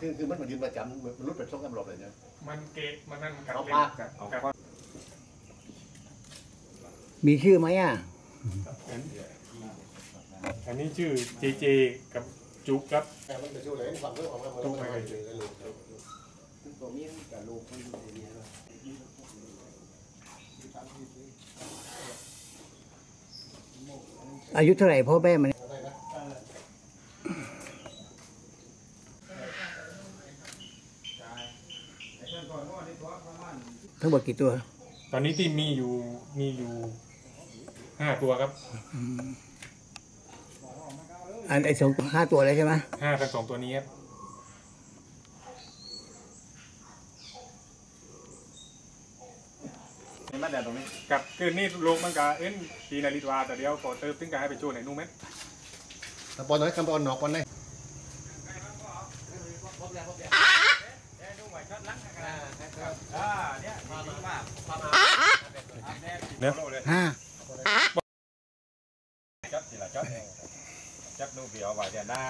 คือคือมันมายืนประจำมันรุดเป็นช่องกำรอบเลยเนี่ย มันเกะมันนั่นกัดเอาเล็ปาบกกัดเอากัดก้อนมีชื่อไหมอะอันนี้ชื่อเจเจกับจุกครับ แต่มันจะช่วยเลยความเพื่อความตรงไหนตัวเมียกับลูกมันอยู่ในนี้อายุเท่าไหร่พ่อแม่มัน ทั้งหมดกี่ตัว ตอนนี้ที่มีอยู่มีอยู่ห้าตัวครับอันไอ้สองห้าตัวเลยใช่ไหมห้าทั้งสองตัวนี้ครับเห็นไหมเดี๋ยวตรงนี้กับคือนี่ลูกมันก็เอ็นปีนาฬิกาแต่เดียวก็เติมตึ้งกายไปช่วยในนู่นไหมบอลน้อยคำบอลนอกบอลไหน ห้าจับทีละจับจับนูเปียวไว้เดี๋ยวหน้า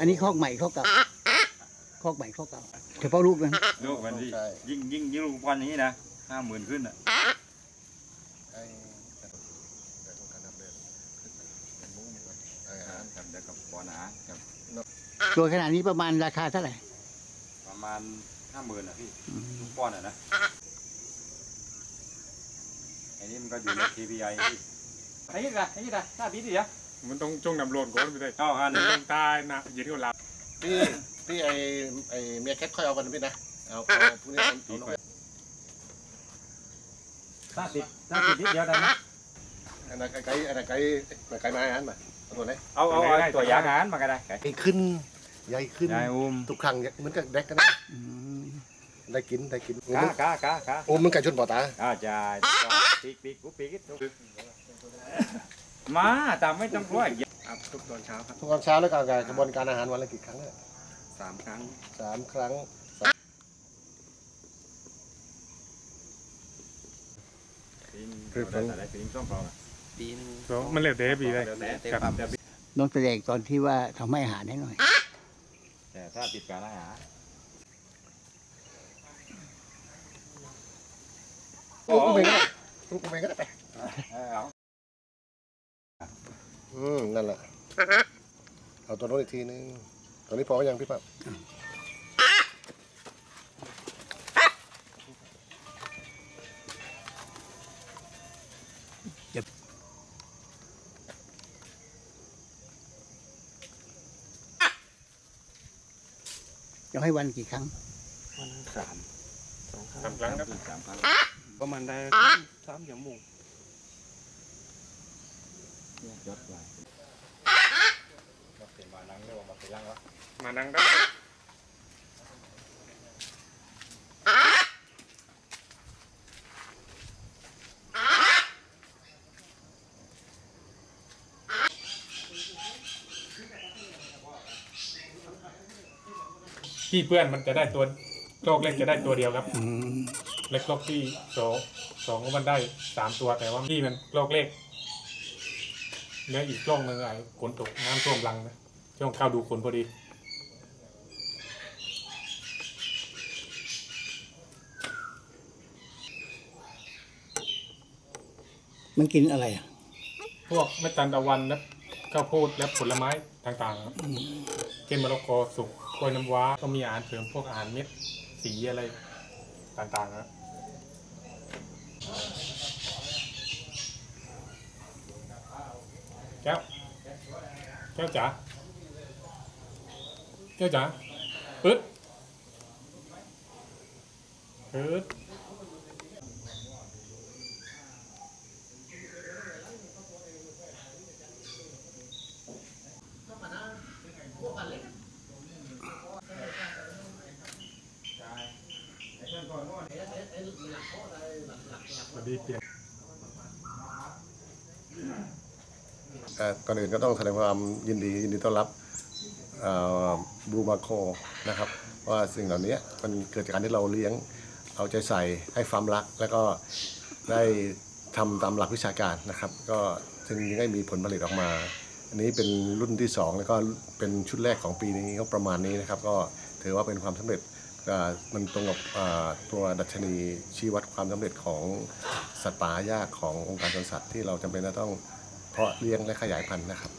อันนี้คอกใหม่คอกเก่าคอกใหม่คอกเก่าเฉพาะลูกนะลูกมันดิยิ่งยิ่งยิ่งลูกพันอย่างนี้นะห้าหมื่นขึ้นอะ ครับเดี๋ยวกับปอหนาครับตัวขนาดนี้ประมาณราคาเท่าไหร่ ประมาณห้าหมื่นอะพี่ลูกป้อนอะนะไอ้นี่มันก็อยู่ใน KPI พี่ไอ้นี่ละไอ้นี่ละหน้าบีดิอะมันต้องจงนำโลนก่อนไม่ได้เอาอันลนี้งใต้นะยืนที่เราพี่พี่ไอไอเมียแคทค่อยเอากันพี่นะเอาเอาพวกนี้เอาลงถ้าติดถ้าติดนิดเดียวได้ไหมอันนั้นไก่อันนั้นไก่ไก่ไม้อันมา ตัวไหนเอาเอาเอาตัวยางานมาก็ได้ไก่ใหญ่ขึ้นใหญ่ขึ้นยายอุ้มทุกครั้งเหมือนกับแดกกันนะอืมได้กินได้กินกากากากาโอ้มันไก่ชนปอตาอ่าใช่ปีกปีกกูปีกมาแต่ไม่ต้องกลัวครับทุกตอนเช้าครับทุกตอนเช้าแล้วก็กระบวนการอาหารวันละกี่ครั้งเนี่ยสามครั้งสามครั้งคือเป็นอะไรปีนส้มเปล่าก็มันเหลือเดบีเลยครับน้องแสดงตอนที่ว่าทำให้อาหารให้หน่อย แต่ถ้าติดการอาหารโอ้กูเองก็ได้กูเองก็ได้ไปเอาอืม นั่นแหละ เอาตัวโน้นอีกทีนึงตัวนี้พอยังพี่ปั๊บ จะให้วันกี่ครั้งสามครั้งครับ สามครั้งประมาณได้สามชั่วโมงยอดไว้เปลี่ยนมานั่งเรียกว่ามาเป็นร่างวะมานั่งได้ ที่เพื่อนมันจะได้ตัวโลกเล็กจะได้ตัวเดียวครับ อืมเล็กโลกที่สองสองก็มันได้สามตัวแต่ว่าที่มันโลกเล็กเหลืออีกโลกหนึ่งไอ้ฝนตกน้ำท่วมรังนะช่วงเข้าดูฝนพอดี มันกินอะไรอะพวกเม็ดทานตะวันและข้าวโพดและผลไม้ต่างๆครับเช่นมะละกอสุก กล้วยน้ำว้าก็มีอาหารเสริมพวกอาหารเม็ดสีอะไรต่างๆครับแก้วแก้วจ๋าแก้วจ๋าปึ๊ดปึ๊ด สวัสดีเปลี่ยน เอ่อ ก่อนอื่นก็ต้องแสดงความยินดียินดีต้อนรับบลูมาโคนะครับ ว่าสิ่งเหล่านี้มันเกิดจากการที่เราเลี้ยงเอาใจใส่ให้ความรัก แล้วก็ได้ทำตามหลักวิชาการนะครับ ก็จึงได้มีผลผลิตออกมา อันนี้เป็นรุ่นที่ 2 แล้วก็เป็นชุดแรกของปีนี้ก็ประมาณนี้นะครับ ก็ถือว่าเป็นความสำเร็จ มันตรงกับตัวดัชนีชี้วัดความสำเร็จของสัตว์ป่ายากขององค์การสวนสัตว์ที่เราจำเป็นจะต้องเพาะเลี้ยงและขยายพันธุ์นะครับ